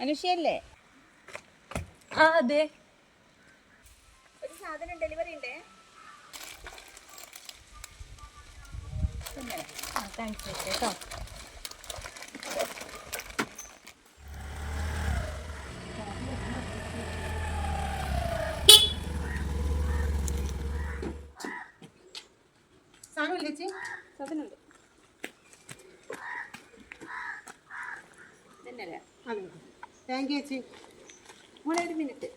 അനുഷയല്ലേ? ആ അതെ. ഒരു സാധനം ഡെലിവറി ഉണ്ടേ? ആ താങ്ക്സ് കേട്ടോ സാധനമില്ലേ ചേച്ചി? സാധനമുണ്ട് തന്നെയല്ലേ അതെ താങ്ക് യു ചേച്ചി. മോളെ ഒരു മിനിറ്റ്.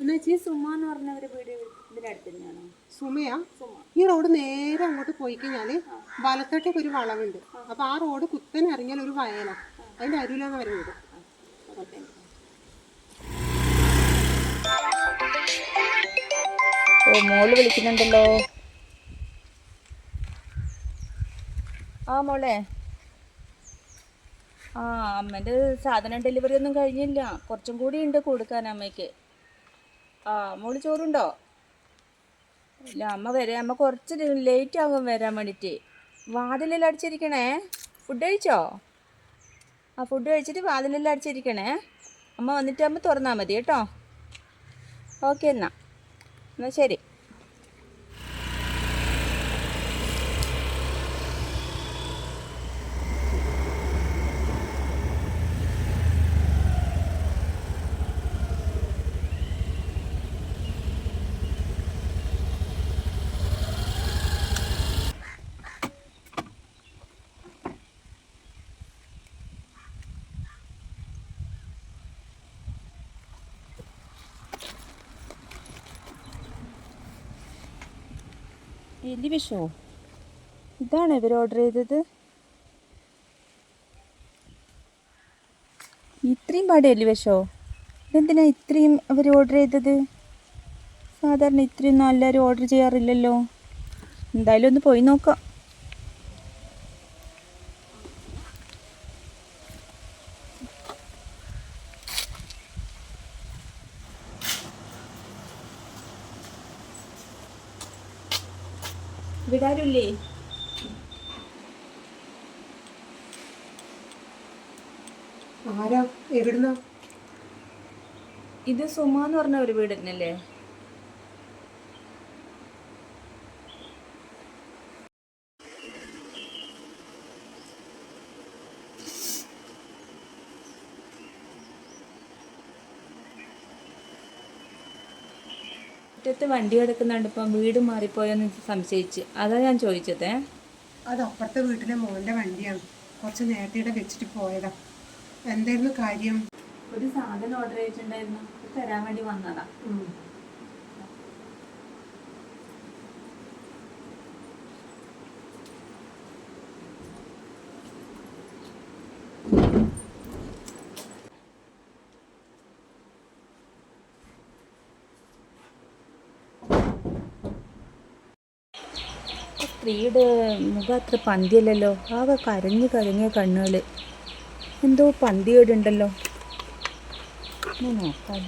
എന്നാ ചേച്ചി സുമ എന്ന് പറഞ്ഞ ഒരു വീട് ഇതിനടുത്ത് തന്നെയാണോ സുമയാ? സുമ. ഈ റോഡ് നേരെ അങ്ങോട്ട് പോയി കഴിഞ്ഞാൽ വലത്തോട്ടേക്ക് ഒരു വളവുണ്ട്. അപ്പോൾ ആ റോഡ് കുത്തനെ ഇറങ്ങിയാൽ ഒരു വയലാണ് അതിന്റെ അരുവിലാണ് പറയുന്നത് ഓ മോൾ വിളിക്കുന്നുണ്ടല്ലോ. ആ മോളെ. ആ അമ്മേന്റെ സാധനം ഡെലിവറി ഒന്നും കഴിഞ്ഞില്ല. കുറച്ചും കൂടി ഉണ്ട് കൊടുക്കാൻ അമ്മയ്ക്ക്. ആ മോൾ ചോറുണ്ടോ? ഇല്ല അമ്മ വരെ. അമ്മ കുറച്ച് ലേറ്റ് ആകും വരാൻ വേണ്ടിയിട്ട് വാതിലെല്ലാം അടിച്ചിരിക്കണേ? ഫുഡ് കഴിച്ചോ? ആ ഫുഡ് കഴിച്ചിട്ട് വാതിലെല്ലാം അടിച്ചിരിക്കണേ? അമ്മ വന്നിട്ട് അമ്മ തുറന്നാൽ മതി കേട്ടോ. ഓക്കെ എന്നാൽ എന്നാൽ ശരി. എലി വിഷമോ? ഇതാണ് ഇവർ ഓർഡർ ചെയ്തത്. ഇത്രയും പാടിയല്ലേ എലി വിഷോ ഇതെന്തിനാ ഇത്രയും അവർ ഓർഡർ ചെയ്തത്? സാധാരണ ഇത്രയൊന്നും എല്ലാവരും ഓർഡർ ചെയ്യാറില്ലല്ലോ. എന്തായാലും ഒന്ന് പോയി നോക്കാം. വിടാരില്ലേ ആരാ? എവിടുന്നോ? ഇത് സുമ എന്ന് പറഞ്ഞ ഒരു വീട് തന്നെയല്ലേ മുറ്റത്ത് വണ്ടി കിടക്കുന്നുണ്ട് ഇപ്പം വീട് മാറിപ്പോയെന്ന് സംശയിച്ച്. അതാ ഞാൻ ചോദിച്ചത്. അത് അപ്പുറത്തെ വീട്ടിലെ മോന്റെ വണ്ടിയാണ്. കുറച്ച് നേരത്തെ ഇവിടെ വെച്ചിട്ട് പോയതാ. എന്തായിരുന്നു കാര്യം? ഒരു സാധനം ഓർഡർ ചെയ്തിട്ടുണ്ടായിരുന്നു. തരാൻ വേണ്ടി വന്നതാ. ഉം. സ്ത്രീയുടെ മുഖം അത്ര പന്തിയല്ലല്ലോ. ആകെ കരഞ്ഞു കരഞ്ഞ കണ്ണുകൾ എന്തോ പന്തിയോടുണ്ടല്ലോ ഒന്ന് നോക്കാം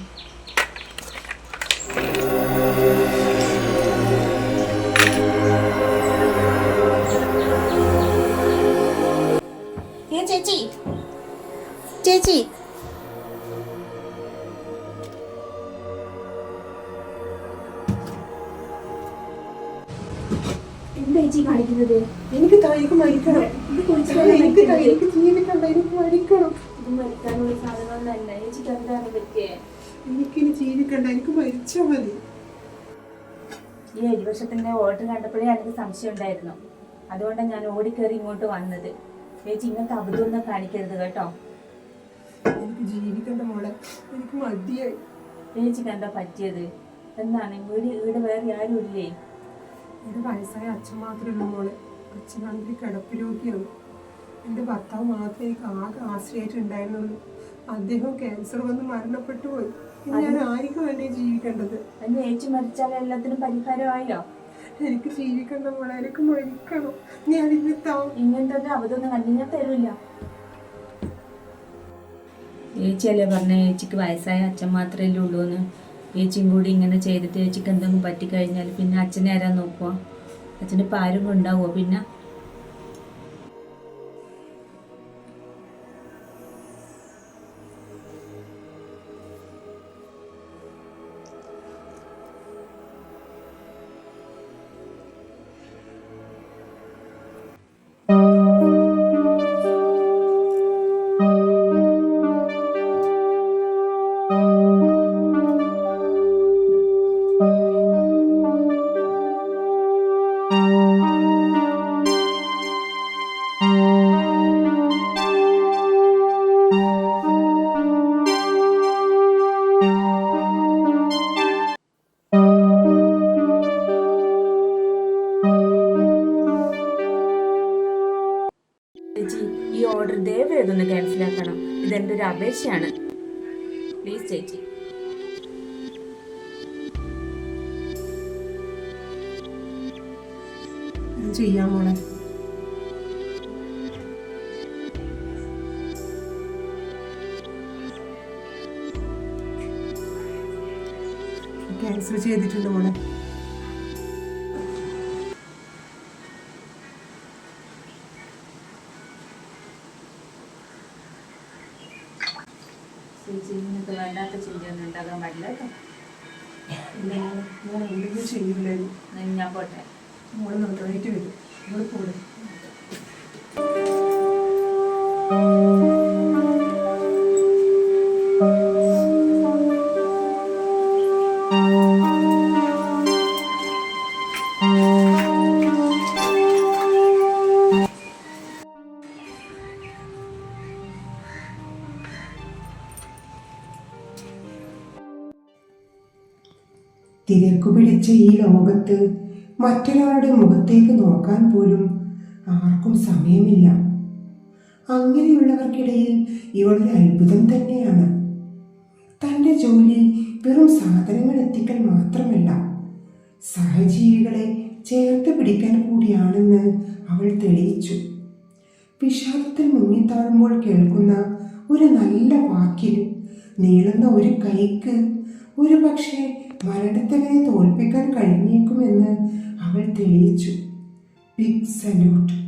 ചേച്ചി. ചേച്ചി. ചേച്ചി കാണിക്കുന്നത്? എനിക്ക് തൈക്ക് മരിക്കണം. എനിക്ക് ത- എനിക്ക് ജീവിക്കണ്ട എനിക്ക് മരിക്കണം. ഇത് മരിക്കാനുള്ള സാധനമൊന്നല്ല ചേച്ചിക്ക് എന്താണ് പറ്റിയേ? എനിക്കിനി ജീവിക്കണ്ട എനിക്ക് മരിച്ചാൽ മതി. ഈ എലിവർഷത്തിന്റെ ഓർഡർ കണ്ടപ്പോഴേ എനിക്ക് സംശയം ഉണ്ടായിരുന്നു. അതുകൊണ്ടാണ് ഞാൻ ഓടിക്കേറി ഇങ്ങോട്ട് വന്നത്. ചേച്ചി ഇങ്ങനത്തെ അബദ്ധമൊന്നും കാണിക്കരുത് കേട്ടോ. എനിക്ക് ജീവിക്കണ്ട മോളെ എനിക്ക് മതിയായി. ചേച്ചിക്ക് എന്താ പറ്റിയത്? എന്താണ്? വീട് വീട് വേറെ ആരും ഇല്ലേ എന്റെ വയസ്സായ അച്ഛൻ മാത്രമേ ഉള്ളൂ മോളെ. അച്ഛനാണെങ്കിൽ കിടപ്പ് രോഗിയാണ്. എന്റെ ഭർത്താവ് മാത്രമേ എനിക്ക് ആകെ ആശ്രയിച്ചിട്ടുണ്ടായിരുന്നുള്ളൂ അദ്ദേഹം ക്യാൻസർ വന്ന് മരണപ്പെട്ടു പോയി. ഞാൻ ആർക്ക് വേണ്ടി ജീവിക്കേണ്ടത്? അതിന് ഏച്ചു മരിച്ചാൽ എല്ലാത്തിനും പരിഹാരമായോ? എനിക്ക് ജീവിക്കണ്ട മോളെ എനിക്ക് മരിക്കണം. ഞാൻ ഇന്നെത്താവും ഇങ്ങനത്തെ കണ്ടു ഞാൻ തരൂല്ല ചേച്ചിയല്ലേ പറഞ്ഞ ചേച്ചിക്ക് വയസ്സായ അച്ഛൻ മാത്രമല്ലേ ഉള്ളൂ എന്ന് ചേച്ചിയും കൂടി ഇങ്ങനെ ചെയ്തിട്ട് ചേച്ചിക്ക് എന്തെങ്കിലും പറ്റിക്കഴിഞ്ഞാൽ പിന്നെ അച്ഛനെ ആരാ നോക്കുക അച്ഛന്റെ പാരും ഉണ്ടാവുമോ പിന്നെ ഇതൊന്ന് ക്യാൻസലാക്കണം ഇതെന്റെ ഒരു അപേക്ഷയാണ്. പ്ലീസ് ചേച്ചി. ചെയ്യാം മോളെ. ക്യാൻസൽ ചെയ്തിട്ടുണ്ട് മോളെ. ചേച്ചി നിങ്ങൾക്ക് വേണ്ടാത്ത ചിന്തയൊന്നും ഉണ്ടാകാൻ പാടില്ല കേട്ടോ. ഞാൻ എന്തെങ്കിലും ചെയ്യില്ലായിരുന്നു ഞാൻ പോട്ടെ. നമ്മൾ നന്നായിട്ട് വരും. നമ്മൾ പോടെ തിരക്കു പിടിച്ച ഈ ലോകത്ത് മറ്റൊരാളുടെ മുഖത്തേക്ക് നോക്കാൻ പോലും ആർക്കും സമയമില്ല. അങ്ങനെയുള്ളവർക്കിടയിൽ ഇവളൊരു അത്ഭുതം തന്നെയാണ്. തന്റെ ജോലി വെറും സാധനങ്ങൾ എത്തിക്കൽ മാത്രമല്ല സഹജീവികളെ ചേർത്ത് പിടിക്കാൻ കൂടിയാണെന്ന് അവൾ തെളിയിച്ചു. വിഷാദത്തിൽ മുങ്ങിത്താഴുമ്പോൾ കേൾക്കുന്ന ഒരു നല്ല വാക്കിൽ നീളുന്ന ഒരു കൈക്ക് ഒരു പക്ഷേ മരണത്തിനെ തോൽപ്പിക്കാൻ കഴിഞ്ഞേക്കുമെന്ന് അവൾ തെളിയിച്ചു. Big salute